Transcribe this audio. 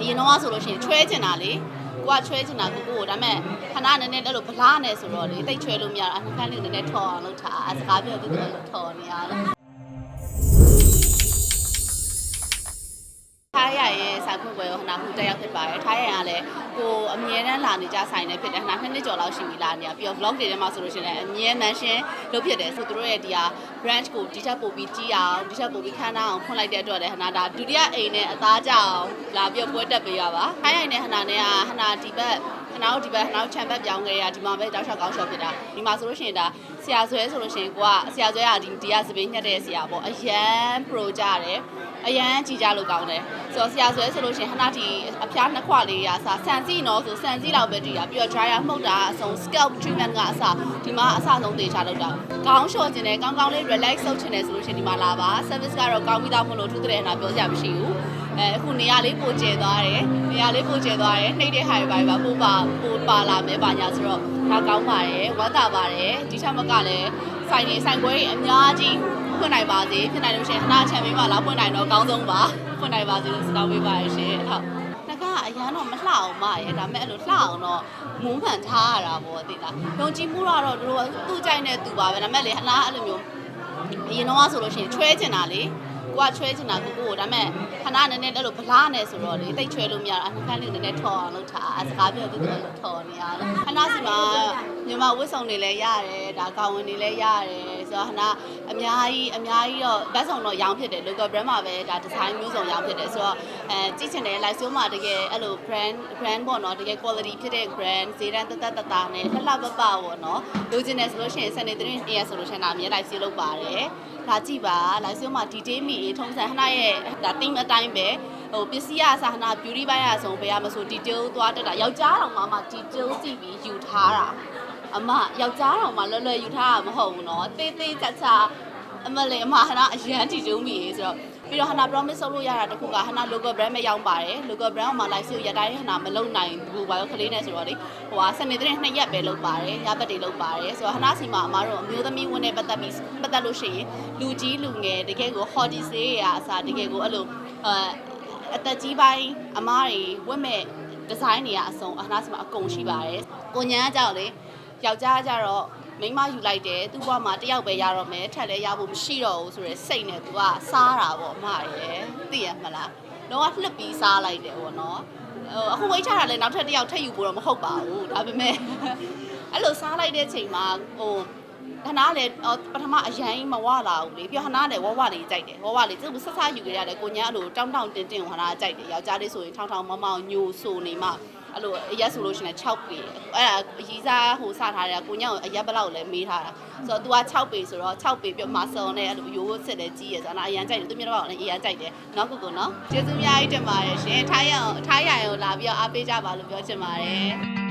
အရင်တော့ဆိုလို့ရှိရင်ချွဲချင်တာလေကိုကချွဲချင်တာကိုကိုကိုဒါပေမဲ့ခဏနည်းနည်းအဲ့လိုဗလားနေဆိုတော့လေတိတ်ချွဲလို့မရတော့အခန်းလေးနည်းနည်းထော်အောင်လုပ်ထားအစကားပြောသူတို့လို့ထော်နေရတ ရရဲ့စာခွင့်ပွဲရောခဏခုတက်ရောက်ဖြစ်ပါတယ်ထားရရကလည်းကိုအမြဲတမ်းလာနေကြဆိုင်နေဖြစ်တယ်ခဏနှစ်နှစ်ကျော်လောက်ရှိပြီလာနေရပြီးတော့ vlog တွေထဲမှာဆိုလို့ရှိရင်လည်းအမြဲ mention လုပ်ဖြစ်တယ်ဆိုသူတို့ရဲ့ဒီဟာ branch ကိုဒီချက်ပို့ပြီးကြီးအောင်ဒီချက်ပို့ပြီးခန်းနာအောင်ဖွင့်လိုက်တဲ့အတွက်လည်းဟနာဒါဒုတိယအိမ်နဲ့အသားကြအောင်လာပြီးတော့ပွဲတက်ပေးရပါခိုင်းရိုင်နဲ့ဟနာနဲ့ကဟနာဒီဘက် ဟနာတို့ဒီဘက်ဟနာတို့ချန်ဘက်ပြောင်းခဲ့ရဒီမှာပဲတောက်လျှောက်ကောင်းလျှောက်ဖြစ်တာဒီမှာဆိုလို့ရှိရင်ဒါဆရာဆွဲဆိုလို့ရှိရင်ကိုကဆရာဆွဲကဒီဒီကစပင်းညက်တဲ့ဆရာပေါ့အရန် pro ကြတယ်အရန်ကြည်ကြလို့ကောင်းတယ်ဆိုတော့ဆရာဆွဲဆိုလို့ရှိရင်ဟနာဒီအဖျားနှစ်ခွလေးရာစာဆန်စီနော်ဆိုဆန်စီလောက်ပဲတည်ရပြီးတော့ dryer မှုတ်တာအဆုံး scalp treatment ကအစဒီမှာအစဆုံးသေချာလုပ်တာကောင်းလျှော့ခြင်းနဲ့ကောင်းကောင်းလေး relax လုပ်ခြင်းနဲ့ဆိုလို့ရှိရင်ဒီမှာလာပါ service ကတော့ကောင်းပြီးသားမလို့ထူးတဲ့ဟနာပြောစရာမရှိဘူးအဲအခုနေရာလေးပိုကျဲသွားတယ်နေရာလေးပိုကျဲသွားတယ်နှိမ့်တဲ့ဟာတွေပါပါပို့ပါပို့ပါလာမယ်ပါညာဆိုတော့ဒါကောင်းပါတယ်ဝမ်းသာပါတယ်ဒီချက်မကလည်းဆိုင်နေဆိုင်ပွဲတွေအများကြီးဖွင့်နိုင်ပါစေဖြစ်နိုင်လို့ရှိရင်ခဏချန်ပီယံမှာလာဖွင့်နိုင်တော့အကောင်းဆုံးပါဖွင့်နိုင်ပါစေလို့ဆုတောင်းပေးပါရရှင်ဟုတ်နှကအရန်တော့မလှအောင်မရဲ့ဒါပေမဲ့အဲ့လိုလှအောင်တော့မုန်းမှန်ထားရတာပေါ့သိလားယုံကြည်မှုတော့တို့သူ့ကြိုက်တဲ့သူပါပဲဒါပေမဲ့လေဟလားအဲ့လိုမျိုးအရင်တော့ဆိုလို့ရှိရင်ချွဲချင်တာလေ ကိုကချွဲချင်တာကိုကိုဒါပေမဲ့ခဏနည်းနည်းအဲ့လိုဗလားနေဆိုတော့လေတိတ်ချွဲလို့မရတော့အခန်းလေးနည်းနည်းထော်အောင်လုပ်ထားအစကားပြောသူတို့လို့ထော်နေရတယ်ခဏစီမှာမြန်မာဝတ်စုံတွေလည်းရတယ်ဒါကောင်းဝင်တွေလည်းရတယ် ဆိုတော့ခဏအများကြီးအများကြီးတော့ဘတ်စုံတော့ရောင်းဖြစ်တယ် local brand မှာပဲဒါ design မျိုးစုံရောင်းဖြစ်တယ်ဆိုတော့အဲကြည့်ချင်တယ် live show မှာတကယ်အဲ့လို brand brand ပေါ့နော်တကယ် quality ဖြစ်တဲ့ brand ဈေးတန်းတက်တက်တတာနဲ့လှလှပပပေါ့နော်လိုချင်တယ်ဆိုလို့ရှိရင် Sunday သတင်း AS ဆိုလို့ရှိရင်ဒါအမြဲ live show လုပ်ပါတယ်လာကြည့်ပါ live show မှာ detail မိထုံးစံခဏရဲ့ဒါ team အတိုင်းပဲဟိုပစ္စည်းအစားခဏ beauty ဘိုင်းအဆုံးဘယ်ရမဆို detail သွားတက်တာယောက်ျားတော်မှမှ detail ကြည့်ပြီးယူထားတာ အမယောက်ျားတော်မှလွယ်လွယ်ယူထားတာမဟုတ်ဘူးနော်သေးသေးချာချာအမလေးအမဟနာအရန်တီတုံးပြီဆိုတော့ပြီးတော့ဟနာ promise လုပ်လို့ရတာတခုကဟနာ local brand ပဲရောက်ပါတယ် local brand မှာ live ဆိုရတိုင်းဟနာမလုပ်နိုင်ဘူးဘာလို့ကလေးနဲ့ဆိုတော့လေဟိုဟာစနေတဲ့နှစ်ရက်ပဲလုပ်ပါတယ်ရပတ်တွေလုပ်ပါတယ်ဆိုတော့ဟနာစီမှာအမတို့အမျိုးသမီးဝင်တဲ့ပတ်သက်ပြီးပတ်သက်လို့ရှိရင်လူကြီးလူငယ်တကယ်ကို hottie စေးရာအစားတကယ်ကိုအဲ့လိုအသက်ကြီးပိုင်းအမတွေဝတ်မဲ့ဒီဇိုင်းတွေကအစုံဟနာစီမှာအကုန်ရှိပါတယ်ကိုညာကြောက်လေ ယောက်ျားကကြတော့မိန်းမယူလိုက်တယ်သူ့ဘဝမှာတယောက်ပဲရတော့မယ်ထက်လဲရဖို့မရှိတော့ဘူးဆိုရယ်စိတ်နဲ့သူကစားတာပေါ့အမရယ်သိရမလားတော့ကလှစ်ပြီးစားလိုက်တယ်ပေါ့နော်ဟိုအခုဝိတ်ချတာလဲနောက်ထပ်တယောက်ထပ်ယူဖို့တော့မဟုတ်ပါဘူးဒါပေမဲ့အဲ့လိုစားလိုက်တဲ့ချိန်မှာဟိုခဏလေပထမအရင်မဝလာဘူးလေပြီးခဏလေဝဝလေးကြိုက်တယ်ဝဝလေးသူ့ဆက်ဆယူကြရတယ်ကိုညာအဲ့လိုတောင်းတောင်းတင်းတင်းကိုခဏကြိုက်တယ်ယောက်ျားလေးဆိုရင်ထောင်းထောင်းမောင်းမောင်းညိုဆိုနေမှ အဲ့လိုအရက်ဆိုလို့ရှိရင်6ပေအဲ့ဒါအကြီးစားဟိုစထားတယ်ကိုညာကိုအရက်ဘလောက်လဲမေးထားတာဆိုတော့ तू က6ပေဆိုတော့6ပေပြမဆုံနဲ့အဲ့လိုရိုးစစ်တယ်ကြီးရယ်ဆိုတော့အရန်ကြိုက်တယ်သူမြေတော့လည်းအရန်ကြိုက်တယ်နော်ကိုကိုနော်ကျေးဇူးအများကြီးတင်ပါတယ်ရှင်ထားရအောင်ထားရအောင်လာပြီးတော့အားပေးကြပါလို့ပြောချင်ပါတယ်